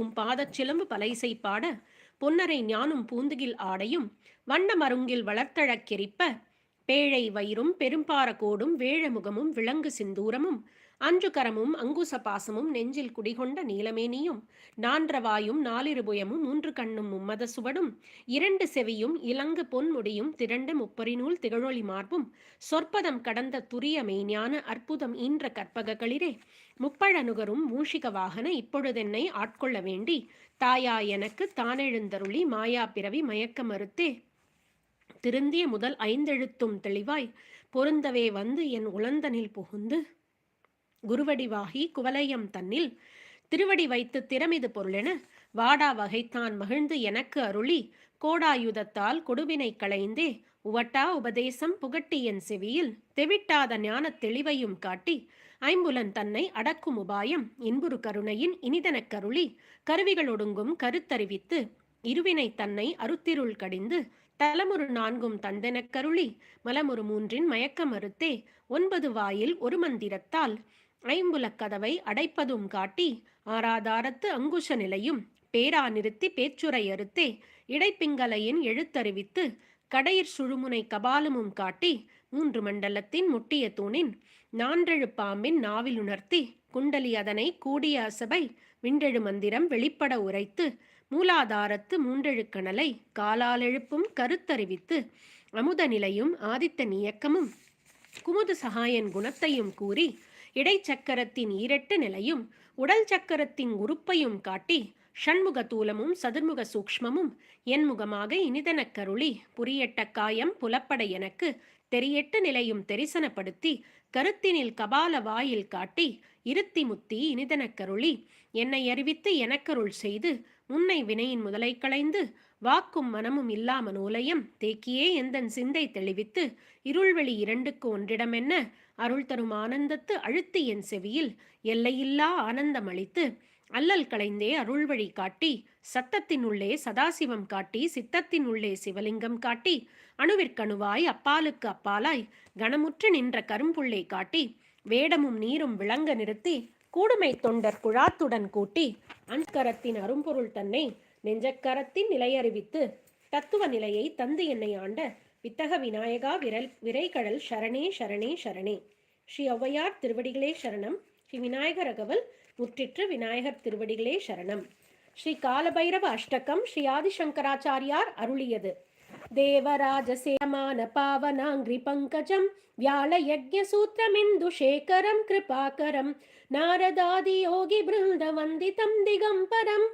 உம் பாதச் சிலம்பு பலைசை பாட பொன்னரை ஞானும் பூந்துகில் ஆடையும் வண்ண மருங்கில் வளர்த்தழக்கெரிப்ப பேழை வயிறும் பெரும்பார கோடும் வேழமுகமும் விலங்கு சிந்தூரமும் அஞ்சு கரமும் அங்குச பாசமும் நெஞ்சில் குடிகொண்ட நீலமேனியும் நான்றவாயும் நாலிருபுயமும் மூன்று கண்ணும் மும்மத சுவடும் இரண்டு செவியும் இலங்கு பொன்முடியும் திரண்ட முப்பரிநூல் திகழொளி மார்பும் சொற்பதம் கடந்த துரிய மெய்ஞான அற்புதம் ஈன்ற கற்பக களிரே முப்பழனுகரும் மூஷிக வாகன இப்பொழுதென்னை ஆட்கொள்ள வேண்டி தாயா எனக்கு தானெழுந்தருளி மாயா பிறவி மயக்க மறுத்தே. திருந்திய முதல் ஐந்தெழுத்தும் தெளிவாய் பொருந்தவே வந்து என் உளந்தனில் புகுந்து. குருவடிவாகி குவலயம் தன்னில் திருவடி வைத்து திறமிது பொருளென வாடா வகைத்தான் மகிழ்ந்து எனக்கு அருளி கோடாயுதத்தால் கொடுவினை களைந்தே. உவட்டா உபதேசம் புகட்டி என் செவியில் தெவிட்டாத ஞானத் தெளிவையும் காட்டி ஐம்புலன் தன்னை அடக்கும் உபாயம் இன்புறு கருணையின் இனிதனக் கருளி கருவிகளொடுங்கும் கருத்தறிவித்து இருவினை தன்னை அருத்திருள் கடிந்து தலமுறு நான்கும் தந்தெனக் கருளி மலமுறு மூன்றின் மயக்க மறுத்தே ஒன்பது வாயில் ஒரு மந்திரத்தால் ஐம்புலக் கதவை அடைப்பதும் காட்டி ஆராதாரத்து அங்குஷ நிலையும் பேரா நிறுத்தி பேச்சுரை அறுத்தே இடைப்பிங்கலையின் எழுத்தறிவித்து கடையிற் சுழுமுனை கபாலமும் காட்டி மூன்று மண்டலத்தின் முட்டிய தூணின் நான்றெழு பாம்பின் நாவில் உணர்த்தி குண்டலி அதனை கூடிய அசபை விண்டெழு மந்திரம் வெளிப்பட உரைத்து மூலாதாரத்து மூன்றெழு கணலை காலால் எழுப்பும் கருத்தறிவித்து அமுத நிலையும் ஆதித்தன் இயக்கமும் குமுது சகாயன் குணத்தையும் கூறி இடைச்சக்கரத்தின் ஈரட்டு நிலையும் உடல் சக்கரத்தின் உறுப்பையும் காட்டி ஷண்முக தூலமும் சதுர்முக சூக்ஷ்மமும் என் முகமாக இனிதனக் கருளி புரியட்ட காயம் புலப்பட எனக்கு தெரியெட்டு நிலையும் தெரிசனப்படுத்தி கருத்தினில் கபால வாயில் காட்டி இருத்தி முத்தி இனிதனக்கருளி என்னை அறிவித்து எனக்கருள் செய்து முன்னை வினையின் முதலை களைந்து வாக்கும் மனமும் இல்லாம நூலையும் தேக்கியே எந்தன் சிந்தை தெளிவித்து இருள்வெளி இரண்டுக்கு ஒன்றிடமென்ன அருள் தரும் ஆனந்தத்து அழுத்து என் செவியில் எல்லையில்லா ஆனந்தம் அளித்து அல்லல் களைந்தே அருள்வழி காட்டி சத்தத்தினுள்ளே சதாசிவம் காட்டி சித்தத்தினுள்ளே சிவலிங்கம் காட்டி அணுவிற்கணுவாய் அப்பாலுக்கு அப்பாலாய் கணமுற்று நின்ற கரும்புள்ளை காட்டி வேடமும் நீரும் விளங்க நிறுத்தி கூடுமை தொண்டர் குழாத்துடன் கூட்டி அன்கரத்தின் அரும்பொருள் தன்னை நெஞ்சக்கரத்தின் நிலையறிவித்து தத்துவ நிலையை தந்து என்னை ஆண்ட வித்தக விநாயகா விரல் விரைகடல் சரணே சரணே சரணே. ஸ்ரீ ஔவையார் திருவடிகளே சரணம். ஸ்ரீ விநாயகர் அகவல் முற்றிற்று விநாயகர் திருவடிகளே சரணம் ஸ்ரீ காலபைரவ அஷ்டகம் ஸ்ரீ ஆதிசங்கராச்சாரியார் அருளியது தேவராஜசேமான பாவனாங்கிரி பங்கஜம் வியாழ யஜ்ஞசூத்திரமிந்துஷேகரம் கிருபாகரம் நாரதாதி யோகி பிருந்த வந்திதம் திகம்பரம்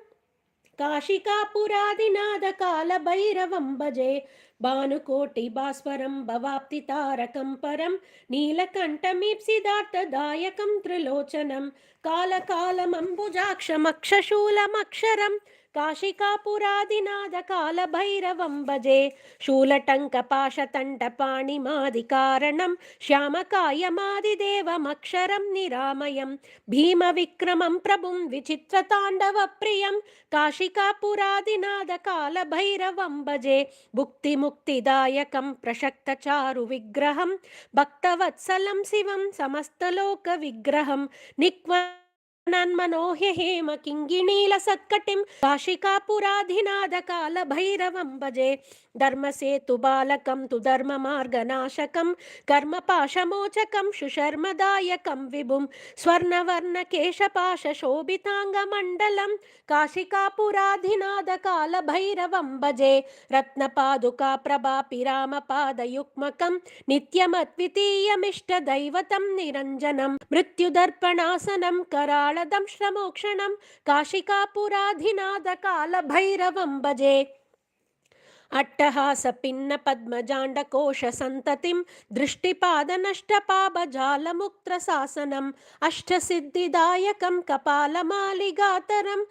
काशिकापुरादिनाद कालभैरवं भजे భానుకోటిభాస్వరం భవాప్తి తారకం పరం నీలకంఠమీప్సిదార్థదాయకం త్రిలోచనం కాలకాలమంబుజాక్షమక్షశూలమక్షరం काशिकापुरादिनाद कालभैरवं भजे शूलटङ्कपाशतण्डपाणिमादिकारणं श्यामकायमादिदेवमक्षरं निरामयं भीमविक्रमं प्रभुं विचित्रताण्डवप्रियं काशिकापुरादिनाद कालभैरवं भजे भुक्तिमुक्तिदायकं प्रशक्तचारुविग्रहं भक्तवत्सलं शिवं समस्तलोकविग्रहं निक्व నన్మనోహ్యహేమ కింగిణీల సత్కటిం కాశికాపురాధినాథకాల భైరవం భజే. ధర్మసేతు బాలకం తు ధర్మ మార్గనాశకం. కర్మ పాశమోచకం సుశర్మదాయకం విభుం. స్వర్ణవర్ణ కేశపాశ శోభితాంగమండలం కాశికాపురాధినాథకాల భైరవం భజే. రత్నపాదుకా ప్రభాపి రామపాదయుక్మకం నిత్యమద్వితీయమిష్ట దైవతం నిరంజనం. మృత్యుదర్పణాసనం కరాళ कराळदं श्रमोक्षणं काशिकापुराधिनादकालभैरवं भजे। అట్టహాస పిన్న పద్మజాండకోశ సంతతిం దృష్టిపాదనష్టపాపజాలముక్త్రశాసనం అష్టసిద్ధిదాయకం కపాలమాలిగాతరం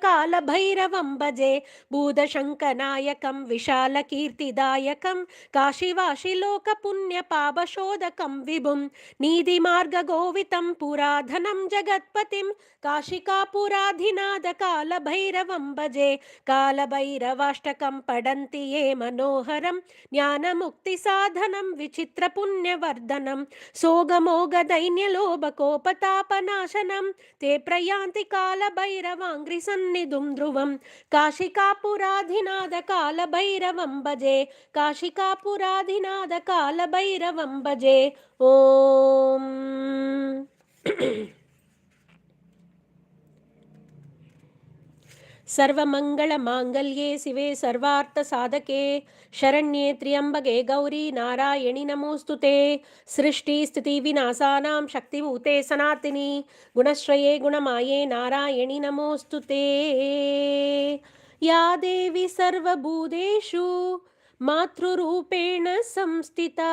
కాళభైరవం భజే భూదశంకనాయకం విశాలకీర్తిదాయకం కాశీవాశిలోకపుణ్యపాపశోధకం విభుం నీతిమార్గగోవితం పురాధనం జగత్పతిం కాళభైరవం భజే కాళభై कालभैरवाष्टकं पठन्ति ये मनोहरं ज्ञानमुक्तिसाधनं विचित्रपुण्यवर्धनं सोगमोगदैन्यलोभकोपतापनाशनं ते प्रयान्ति कालभैरवाङ्घ्रिसन्निधुं ध्रुवं काशिकापुराधिनाथकालभैरवं भजे काशिकापुराधिनाथकालभैरवं भजे ॐ सर्वमङ्गलमाङ्गल्ये शिवे सर्वार्थसाधके शरण्ये त्र्यम्बके गौरी नारायणि नमोऽस्तु ते। सृष्टिस्थितिविनाशानां शक्तिभूते सनातिनि गुणश्रये गुणमाये नारायणि नमोऽस्तु ते। या देवी सर्वभूतेषु मातृरूपेण संस्थिता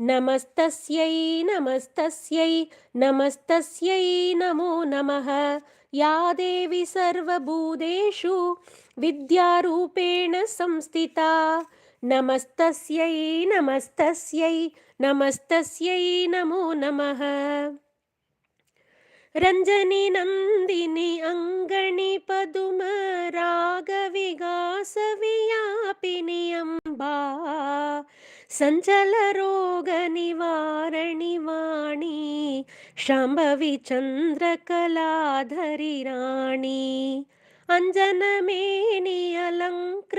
नमस्तस्यै नमस्तस्यै नमस्तस्यै नमो नमः। या देवी सर्वभूतेषु विद्यारूपेण संस्थिता। नमस्तस्यै नमस्तस्यै नमस्तस्यै नमो नमः। रञ्जनि नन्दिनि अङ्गणि पदुम रागविगासवियापिनि अम्बा सञ्चलरोगनिवारणि वाणी शाम्भवि चन्द्रकलाधरि राणी अञ्जनमेनि अलङ्कृतपूरणि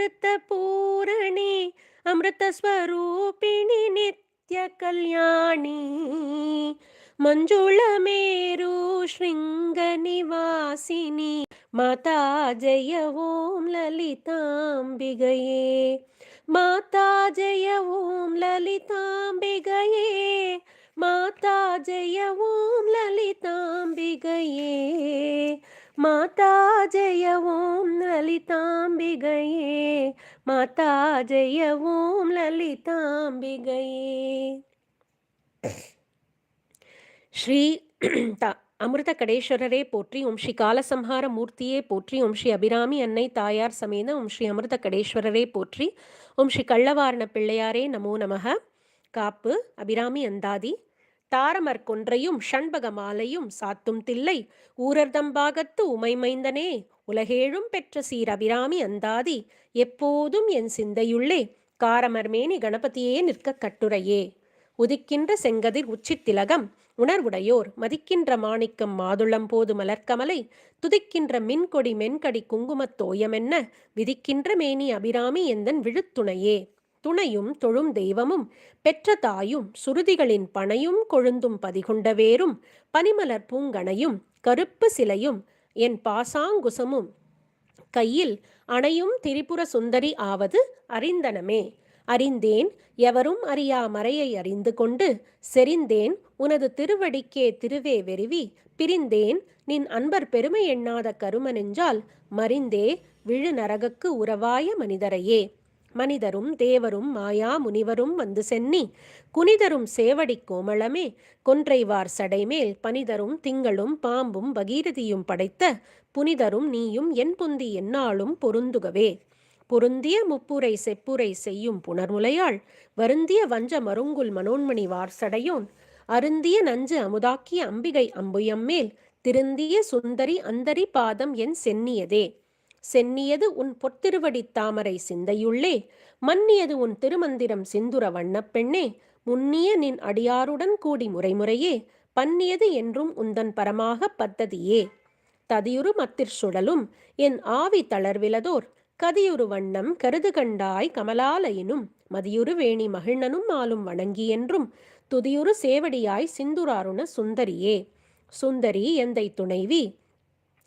अमृतस्वरूपिणि नित्यकल्याणी मञ्जुळमेरु शृङ्गनिवासिनि माता जय ॐ ललिताम्बिगये மாதா ஜெய ஓம் லலிதாம்பிகையே மாதா ஜெய ஓம் லலிதாம்பிகையே மாதா ஜெய ஓம் லலிதாம்பிகையே மாதா ஜெய ஓம் லலிதாம்பிகையே. ஸ்ரீ அமிர்த கடேஸ்வரரே போற்றி ஓம் ஸ்ரீ காலசம்ஹார மூர்த்தியே போற்றி ஓம் ஸ்ரீ அபிராமி அன்னை தாயார் சமேத ஓம் ஸ்ரீ அமிர்த கடேஸ்வரரே போற்றி. ஓம் ஸ்ரீ கள்ளவாரண பிள்ளையாரே நமோ நமக. காப்பு அபிராமி அந்தாதி. தாரமர் கொன்றையும் ஷண்பக மாலையும் சாத்தும் தில்லை. ஊரர்தம்பாகத்து உமைமைந்தனே உலகேழும் பெற்ற சீர் அபிராமி அந்தாதி. எப்போதும் என் சிந்தையுள்ளே. காரமர்மேனி கணபதியே நிற்க கட்டுரையே. உதிக்கின்ற செங்கதிர் உச்சித்திலகம் உணர்வுடையோர் மதிக்கின்ற மாணிக்கம் மாதுளம் போது மலர்க்கமலை துதிக்கின்ற மின்கொடி மென்கடி குங்குமத் தோயமென்ன விதிக்கின்ற மேனி அபிராமி எந்தன் விழுத்துணையே? துணையும் தொழும் தெய்வமும் பெற்ற தாயும் சுருதிகளின் பனையும் கொழுந்தும் பதிகொண்ட வேரும் பனிமலர் பூங்கணையும் கருப்பு சிலையும் என் பாசாங்குசமும். கையில் அணையும் திரிபுர சுந்தரி ஆவது அறிந்தனமே. அறிந்தேன் எவரும் அறியா மறையை அறிந்து கொண்டு செறிந்தேன் உனது திருவடிக்கே திருவே வெறிவி பிரிந்தேன் நின் அன்பர் பெருமை எண்ணாத கருமனென்றால் மறிந்தே விழு நரகக்கு உறவாய மனிதரையே. மனிதரும் தேவரும் மாயா முனிவரும் வந்து சென்னி குனிதரும் சேவடி கோமளமே கொன்றைவார் சடைமேல் பனிதரும் திங்களும் பாம்பும் பகீரதியும் படைத்த புனிதரும் நீயும் என் புந்தி என்னாலும் பொருந்துகவே. பொருந்திய முப்புரை செப்புரை செய்யும் புனர்முலையாள் வருந்திய வஞ்ச மருங்குல் மனோன்மணி வார்சடையோன் அருந்திய நஞ்சு அமுதாக்கிய அம்பிகை அம்புயம்மேல் திருந்திய சுந்தரி அந்தரி பாதம் என் சென்னியதே. சென்னியது உன் பொத்திருவடி தாமரை சிந்தையுள்ளே மன்னியது உன் திருமந்திரம் சிந்துர வண்ணப்பெண்ணே முன்னிய நின் அடியாருடன் கூடி முறைமுறையே பன்னியது என்றும் உந்தன் பரமாக பத்ததியே. ததியுறு மத்திர் சுழலும் என் ஆவி தளர்விலதோர் கதியுரு வண்ணம் கருது கண்டாய் கமலாலயினும் மதியுரு வேணி மகிழ்னனும் ஆளும் வணங்கி என்றும் துதியுறு சேவடியாய் சிந்துராருண சுந்தரியே. சுந்தரி எந்தை துணைவி?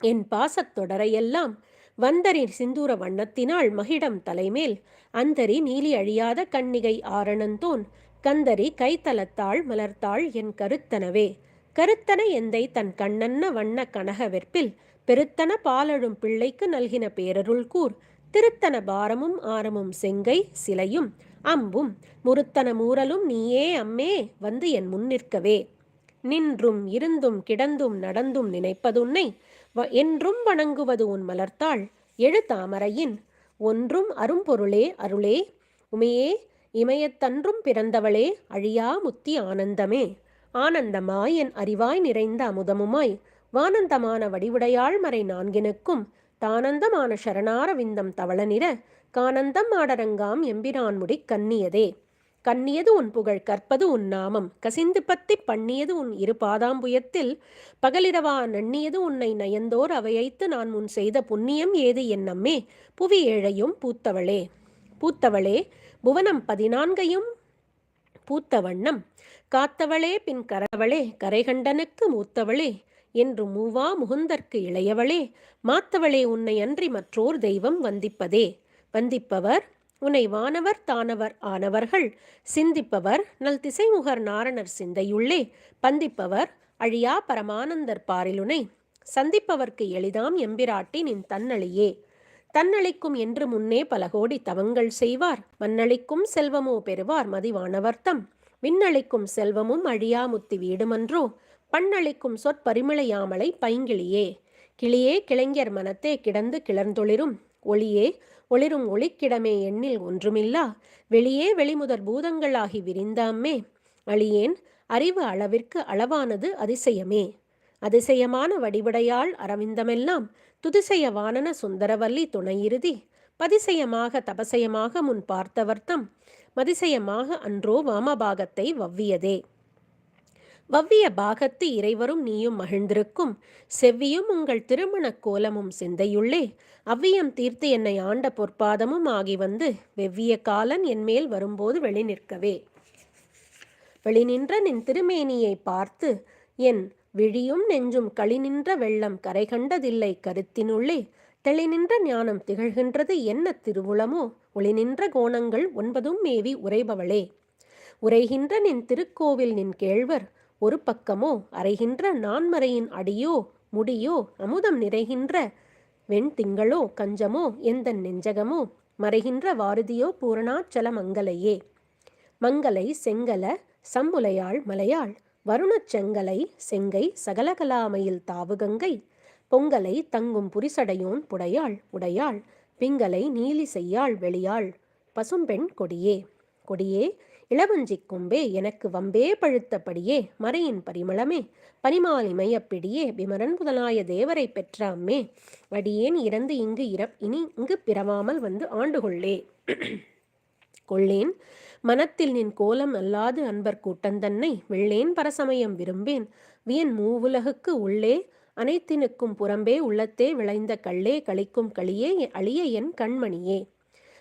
என் பாசத்தொடரையெல்லாம் வந்தரி சிந்தூர வண்ணத்தினால் மகிடம் தலைமேல் அந்தரி நீலி அழியாத கண்ணிகை ஆரணந்தோன் கந்தரி கைத்தலத்தாள் மலர்த்தாள் என் கருத்தனவே. கருத்தன எந்தை தன் கண்ணன்ன வண்ண கனக வெற்பில் பெருத்தன பாலழும் பிள்ளைக்கு நல்கின பேரருள் கூர் திருத்தன பாரமும் ஆரமும் செங்கை சிலையும் அம்பும் முருத்தன மூரலும் நீயே அம்மே வந்து என் முன் நிற்கவே. நின்றும் இருந்தும் கிடந்தும் நடந்தும் நினைப்பதுன்னை என்றும் வணங்குவது உன் மலர்த்தாள் எழுத்தாமரையின் ஒன்றும் அரும்பொருளே அருளே உமையே இமயத்தன்றும் பிறந்தவளே அழியா முத்தி ஆனந்தமே. ஆனந்தமாய் என் அறிவாய் நிறைந்த அமுதமுமாய் வானந்தமான வடிவுடையாள் மறை நான்கினுக்கும் தானந்தமான சரணார விந்தம் கானந்தம் ஆடரங்காம் எம்பிரான் முடி கண்ணியதே. கண்ணியது உன் புகழ் கற்பது உன் நாமம். கசிந்து பத்தி பண்ணியது உன் இரு பாதாம்புயத்தில் பகலிரவா நண்ணியது உன்னை நயந்தோர் அவையைத்து நான் முன் செய்த புண்ணியம் ஏது என்னம்மே. புவி ஏழையும் பூத்தவளே. பூத்தவளே புவனம் பதினான்கையும் பூத்த வண்ணம் காத்தவளே பின் கரவளே கரைகண்டனுக்கு மூத்தவளே. என்று மூவா முகுந்தற்கு இளையவளே மாத்தவளே உன்னை அன்றி மற்றோர் தெய்வம் வந்திப்பதே. வந்திப்பவர் உன்னை வானவர் தானவர் ஆனவர்கள். சிந்திப்பவர் நல் திசைமுகர் நாரணர் சிந்தையுள்ளே. பந்திப்பவர் அழியா பரமானந்தர் பாரிலுனை. சந்திப்பவர்க்கு எளிதாம் எம்பிராட்டி நின் தன்னழியே. தன்னளிக்கும் என்று முன்னே பல கோடி தவங்கள் செய்வார். மண்ணளிக்கும் செல்வமோ பெறுவார் மதிவானவர்த்தம். விண்ணளிக்கும் செல்வமும் அழியாமுத்தி வீடுமன்றோ. பண்ணளிக்கும் சொற்பரிமிளையாமலை பைங்கிளியே. கிளியே கிளைஞர் மனத்தே கிடந்து கிளர்ந்தொளிரும். ஒளியே ஒளிரும் ஒளிக்கிடமே எண்ணில் ஒன்றுமில்லா. வெளியே வெளிமுதற் பூதங்களாகி விரிந்தாமே அழியேன் அறிவு அளவிற்கு அளவானது அதிசயமே. அதிசயமான வடிவடையாள் அரவிந்தமெல்லாம் துதிசய வானன சுந்தரவல்லி துணையிறுதி. பதிசயமாக தபசயமாக முன் பார்த்தவர்த்தம். மதிசயமாக அன்றோ வாமபாகத்தை வவ்வியதே. வவ்விய பாகத்து இறைவரும் நீயும் மகிழ்ந்திருக்கும். செவ்வியும் உங்கள் திருமண கோலமும் சிந்தையுள்ளே. அவ்வியம் தீர்த்து என்னை ஆண்ட பொற்பாதமும் ஆகி வந்து வெவ்விய காலன் என்மேல் வரும்போது வெளி நிற்கவே. வெளிநின்ற நின் திருமேனியை பார்த்து என் விழியும் நெஞ்சும் களி நின்ற வெள்ளம் கரை கண்டதில்லை கருத்தினுள்ளே. தெளிநின்ற ஞானம் திகழ்கின்றது என்ன திருவுளமோ? ஒளி நின்ற கோணங்கள் ஒன்பதும் மேவி உரைபவளே உரைகின்ற நின் திருக்கோவில் நின் கேழ்வர் ஒரு பக்கமோ அறைகின்ற நான்மறையின் அடியோ முடியோ அமுதம் நிறைகின்ற வெண்திங்களோ கஞ்சமோ எந்த நெஞ்சகமோ மறைகின்ற வாரதியோ பூரணாச்சல மங்கலையே மங்கலை செங்கல சம்புலையாள் மலையாள் வருணச் செங்கலை செங்கை சகலகலாமையில் தாவுகங்கை பொங்கலை தங்கும் புரிசடையோன் புடையாள் உடையாள் பிங்கலை நீலி செய்யாள் வெளியாள் பசும்பெண் கொடியே. கொடியே இளவஞ்சி கொம்பே எனக்கு வம்பே பழுத்தபடியே மறையின் பரிமளமே பனிமாலி மையப்பிடியே விமரன் முதலாய தேவரை பெற்றாமே வடியேன் அடியேன் இறந்து இங்கு இறப் இனி இங்கு பிறவாமல் வந்து ஆண்டு கொள்ளே. கொள்ளேன் மனத்தில் நின் கோலம் அல்லாது அன்பர் கூட்டந்தன்னை வெள்ளேன் பரசமயம் விரும்பேன் வியன் மூவுலகுக்கு உள்ளே அனைத்தினுக்கும் புறம்பே உள்ளத்தே விளைந்த கள்ளே கழிக்கும் களியே அழிய என் கண்மணியே.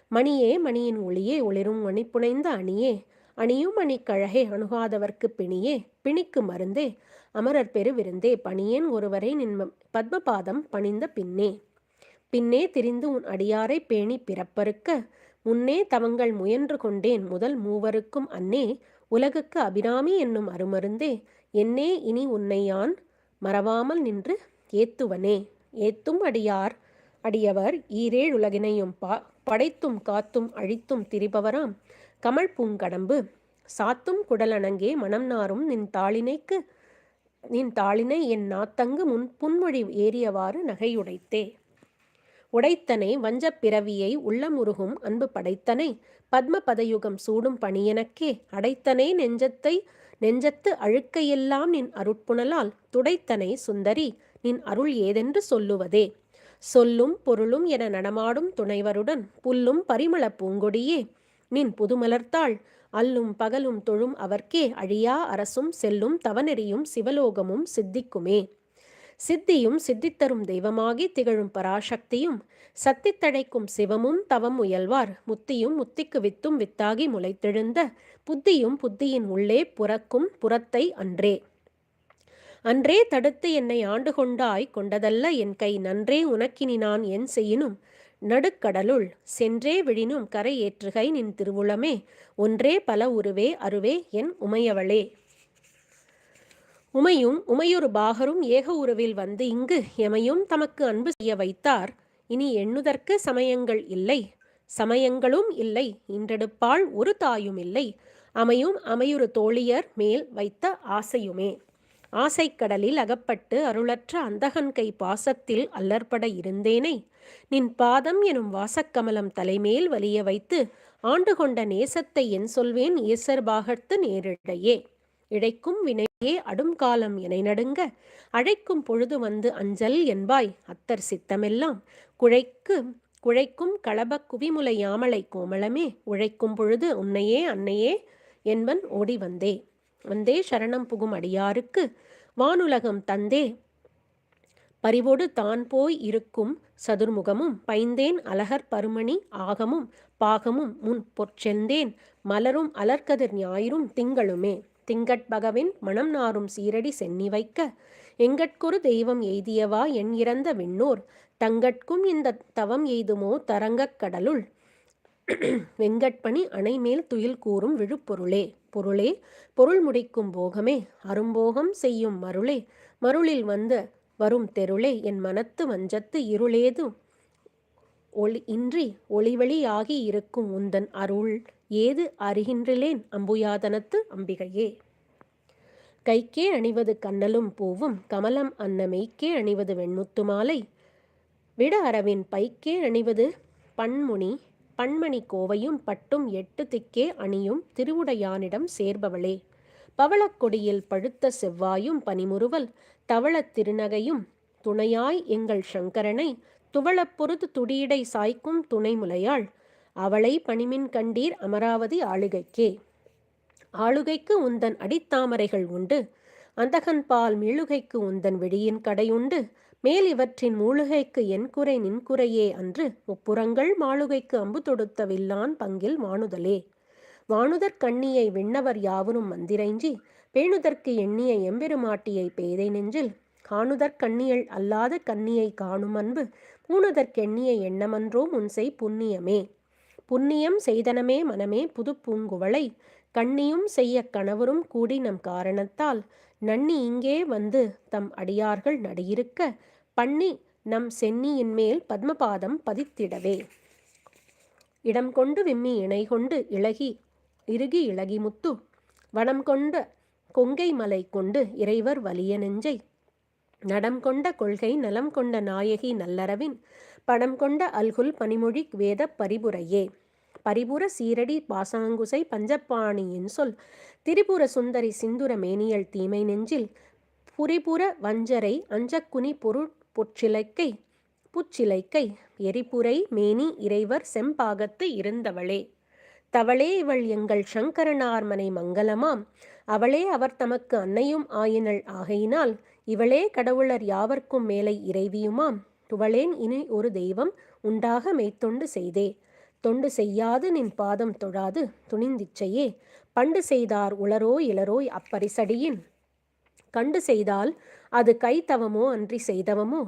மணியே மணியின் ஒளியே ஒளிரும் மணிப்புனைந்த அணியே அணியும் அணிக்கழகை அணுகாதவர்க்கு பிணியே பிணிக்கு மருந்தே. அமரர் பெரு விருந்தே பணியேன் ஒருவரை நின் பத்மபாதம் பணிந்த பின்னே. பின்னே திரிந்து உன் அடியாரை பேணி பிறப்பறுக்க. முன்னே தவங்கள் முயன்று கொண்டேன் முதல் மூவருக்கும் அன்னே. உலகுக்கு அபிராமி என்னும் அருமருந்தே. என்னே இனி உன்னையான் மறவாமல் நின்று ஏத்துவனே. ஏத்தும் அடியார் அடியவர் ஈரேழ் உலகினையும் பா படைத்தும் காத்தும் அழித்தும் திரிபவராம். கமல் பூங்கடம்பு சாத்தும் குடலணங்கே மனம் நாரும் நின் தாளினைக்கு நின் தாளினை என் நாத்தங்கு முன் புன்மொழி ஏறியவாறு நகையுடைத்தே. உடைத்தனை வஞ்சப் பிறவியை உள்ளமுருகும் அன்பு படைத்தனை பத்ம பதயுகம் சூடும் பணியனக்கே. அடைத்தனை நெஞ்சத்தை நெஞ்சத்து அழுக்கையெல்லாம் நின் அருட்புணலால் துடைத்தனை சுந்தரி நின் அருள் ஏதென்று சொல்லுவதே. சொல்லும் பொருளும் என நடமாடும் துணைவருடன் புல்லும் பரிமள பூங்கொடியே. நின் புதுமலர்த்தாள். அல்லும் பகலும் தொழும் அவர்க்கே அழியா அரசும் செல்லும் தவநெறியும் சிவலோகமும் சித்திக்குமே. சித்தியும் சித்தித்தரும் தெய்வமாகி திகழும் பராசக்தியும் சத்தித்தழைக்கும் சிவமும் தவம் முயல்வார் முத்தியும் முத்திக்கு வித்தும் வித்தாகி முளைத்தெழுந்த புத்தியும் புத்தியின் உள்ளே புறக்கும் புறத்தை அன்றே. அன்றே தடுத்து என்னை ஆண்டு கொண்டாய் கொண்டதல்ல என் கை நன்றே உனக்கினி நான் என் செய்யினும் நடுக்கடலுள் சென்றே விழினும் கரை ஏற்றுகை நின் திருவுளமே ஒன்றே பல உருவே அருவே என் உமையவளே. உமையும் உமையொரு பாகரும் ஏக உருவில் வந்து இங்கு எமையும் தமக்கு அன்பு செய்ய வைத்தார். இனி எண்ணுதற்கு சமயங்கள் இல்லை. சமயங்களும் இல்லை. இன்றெடுப்பாள் ஒரு தாயும் இல்லை. அமையும் அமையுறு தோழியர் மேல் வைத்த ஆசையுமே. ஆசைக்கடலில் அகப்பட்டு அருளற்ற அந்தகன் கை பாசத்தில் அல்லற்பட இருந்தேனை நின் பாதம் எனும் வாசக்கமலம் தலைமேல் வலிய வைத்து ஆண்டு கொண்ட நேசத்தை என் சொல்வேன் ஈசர்பாகத்து நேரிடையே. இழைக்கும் வினையே அடும் காலம் என நடுங்க அழைக்கும் பொழுது வந்து அஞ்சல் என்பாய் அத்தர் சித்தமெல்லாம். குழைக்கு குழைக்கும் களப குவிமுலை யாமலை கோமளமே உழைக்கும் பொழுது உன்னையே அன்னையே என்பன் ஓடி வந்தே. வந்தே சரணம் புகும் அடியாருக்கு வானுலகம் தந்தே பரிவோடு தான் போய் இருக்கும் சதுர்முகமும் பைந்தேன் அலகர் பருமணி ஆகமும் பாகமும் முன் பொற்செந்தேன் மலரும் அலர்கதிர் ஞாயிறும் திங்களுமே. திங்கட்பகவின் மனம் நாரும் சீரடி சென்னி வைக்க எங்கட்கொரு தெய்வம் எய்தியவா என் இறந்த விண்ணோர் தங்கட்கும் இந்த தவம் எய்துமோ தரங்கக் கடலுள். வெங்கட்பணி அணைமேல் துயில் கூறும் விழுப்பொருளே. பொருளே பொருள் முடிக்கும் போகமே அரும்போகம் செய்யும் மருளே. மருளில் வந்து வரும் தெருளே என் மனத்து வஞ்சத்து இருளேது ஒளி இன்றி ஒளிவழியாகி இருக்கும் உந்தன் அருள் ஏது அறிகின்றிலேன் அம்புயாதனத்து அம்பிகையே. கைக்கே அணிவது கண்ணலும் பூவும் கமலம் அன்னமெய்க்கே அணிவது வெண்முத்து மாலை. விட அரவின் பைக்கே அணிவது பன்முனி பன்மணி கோவையும் பட்டும் எட்டு திக்கே அணியும் திருவுடையானிடம் சேர்பவளே. பவளக்கொடியில் பழுத்த செவ்வாயும் பனிமுறுவல் தவளத் திருநகையும் துணையாய் எங்கள் சங்கரனை துவளப் பொறுத்து துடியடை சாய்க்கும் துணைமுலையாள் அவளை பணிமின் கண்டீர் அமராவதி ஆளுகைக்கே. ஆளுகைக்கு உந்தன் அடித்தாமரைகள் உண்டு அந்தகன்பால் மிழுகைக்கு உந்தன் விழியின் கடையுண்டு மேல் இவற்றின் மூழுகைக்கு என் குறை அன்று முப்புறங்கள் மாளுகைக்கு அம்பு தொடுத்த வில்லான் பங்கில் மானுதலே. வானுதற் கண்ணியை விண்ணவர் யாவரும் மந்திரைஞ்சி பேணுதற்கு எண்ணிய எம்பெருமாட்டியை பேதை நெஞ்சில் காணுதற் கண்ணியல் அல்லாத கண்ணியை காணும் அன்பு பூணுதற்கெண்ணிய எண்ணமன்றோ முன்செய் புண்ணியமே. புண்ணியம் செய்தனமே மனமே புது பூங்குவளை கண்ணியும் செய்ய கணவரும் கூடி நம் காரணத்தால் நன்னி இங்கே வந்து தம் அடியார்கள் நடியிருக்க பண்ணி நம் சென்னியின் மேல் பத்மபாதம் பதித்திடவே. இடம் கொண்டு விம்மி இணை கொண்டு இழகி இறுகி இழகி முத்து. வனம் கொண்ட கொங்கை மலை கொண்டு இறைவர் வலிய நெஞ்சை. நடம் கொண்ட கொள்கை நலம் கொண்ட நாயகி நல்லறவின். படம் கொண்ட அல்குல் பனிமொழி வேத பரிபுரையே. பரிபுர சீரடி பாசாங்குசை பஞ்சப்பாணியின் சொல். திரிபுர சுந்தரி சிந்துர மேனியல் தீமை நெஞ்சில். புரிபுர வஞ்சரை அஞ்சக்குனி பொருள் பொற்றிலைக்கை. புச்சிலைக்கை. எரிபுரை மேனி இறைவர் செம்பாகத்து இருந்தவளே. தவளே இவள் எங்கள் சங்கரனார்மனை மங்களமாம். அவளே அவர் தமக்கு அன்னையும் ஆயினள். ஆகையினால் இவளே கடவுளர் யாவர்க்கும் மேலை இறைவியுமாம். துவளேன் இனி ஒரு தெய்வம் உண்டாக மெய்த்தொண்டு செய்தே. தொண்டு செய்யாது நின் பாதம் தொழாது துணிந்திச்சையே. பண்டு செய்தார் உளரோ இளரோய் அப்பரிசடியின். கண்டு செய்தால் அது கைத்தவமோ அன்றி செய்தவமோ.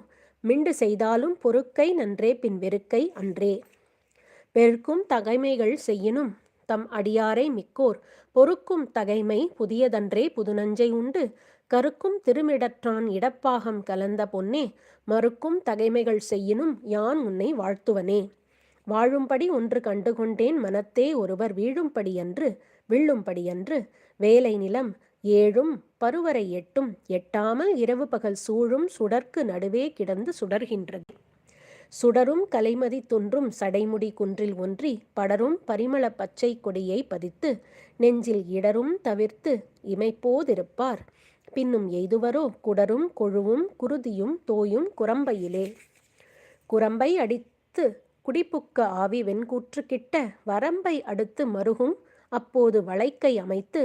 மிண்டு செய்தாலும் பொறுக்கை நன்றே பின் வெறுக்கை அன்றே. பெருக்கும் தகைமைகள் செய்யினும் தம் அடியாரை மிக்கோர் பொறுக்கும் தகைமை புதியதன்றே புதுநஞ்சை உண்டு. கருக்கும் திருமிடற்றான் இடப்பாகம் கலந்த பொன்னே மறுக்கும் தகைமைகள் செய்யினும் யான் உன்னை வாழ்த்துவனே. வாழும்படி ஒன்று கண்டுகொண்டேன் மனத்தே ஒருவர் வீழும்படியன்று விள்ளும்படியன்று வேலை நிலம் ஏழும் பருவரை எட்டும் எட்டாமல் இரவு பகல் சூழும் சுடர்க்கு நடுவே கிடந்து சுடர்கின்றது. சுடரும் கலைமதி தொன்றும் சடைமுடி குன்றில் ஒன்றி படரும் பரிமள பச்சை கொடியை பதித்து நெஞ்சில் இடரும் தவிர்த்து இமைப்போதிருப்பார் பின்னும் எய்துவரோ குடரும் கொழுவும் குருதியும் தோயும் குரம்பையிலே. குரம்பை அடித்து குடிப்புக்க ஆவி வெண்கூற்று கிட்ட வரம்பை அடுத்து மருகும் அப்போது வளைக்கை அமைத்து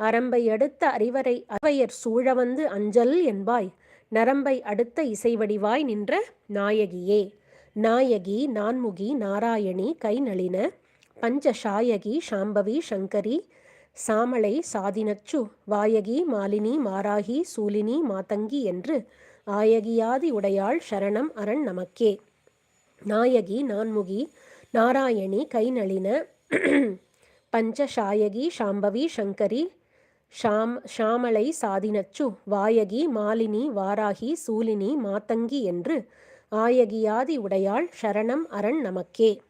அரம்பை அடுத்த அறிவரை அவையர் சூழ வந்து அஞ்சல் என்பாய். நரம்பை அடுத்த இசைவடிவாய் நின்ற நாயகியே. நாயகி நான்முகி நாராயணி கை நளின பஞ்சஷாயகி சாம்பவி சங்கரி சாமளை சாதினச்சு வாயகி மாலினி மாராகி சூலினி மாதங்கி என்று ஆயகியாதி உடையாள் சரணம் அரண் நமக்கே. நாயகி நான்முகி நாராயணி கைநளின பஞ்சஷாயகி சாம்பவி சங்கரி ஷாம் ஷாமளை சாதினச்சு வாயகி மாலினி வாராகி சூலினி மாத்தங்கி என்று ஆயகியாதி உடையாள் சரணம் அரண் நமக்கே.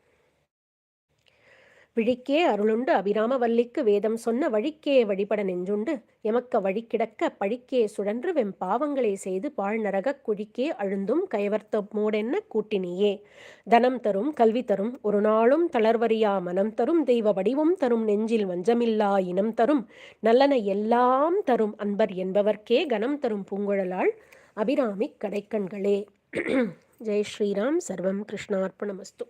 விழிக்கே அருளுண்டு அபிராமவல்லிக்கு வேதம் சொன்ன வழிக்கே வழிபட நெஞ்சுண்டு எமக்க வழி கிடக்க பழிக்கே சுழன்று வெம் பாவங்களை செய்து பாழ் நரகக் குழிக்கே அழுந்தும் கைவர்த்தமோடென்ன கூட்டினியே. தனம் தரும் கல்வி தரும் ஒரு நாளும் தளர்வறியா மனம் தரும் தெய்வ வடிவும் தரும் நெஞ்சில் வஞ்சமில்லா இனம் தரும் நல்லன எல்லாம் தரும் அன்பர் என்பவர்க்கே கனம் தரும் பூங்குழலாள் அபிராமிக் கடைக்கண்களே. ஜெய் ஸ்ரீராம் சர்வம் கிருஷ்ணார்ப்பணமஸ்து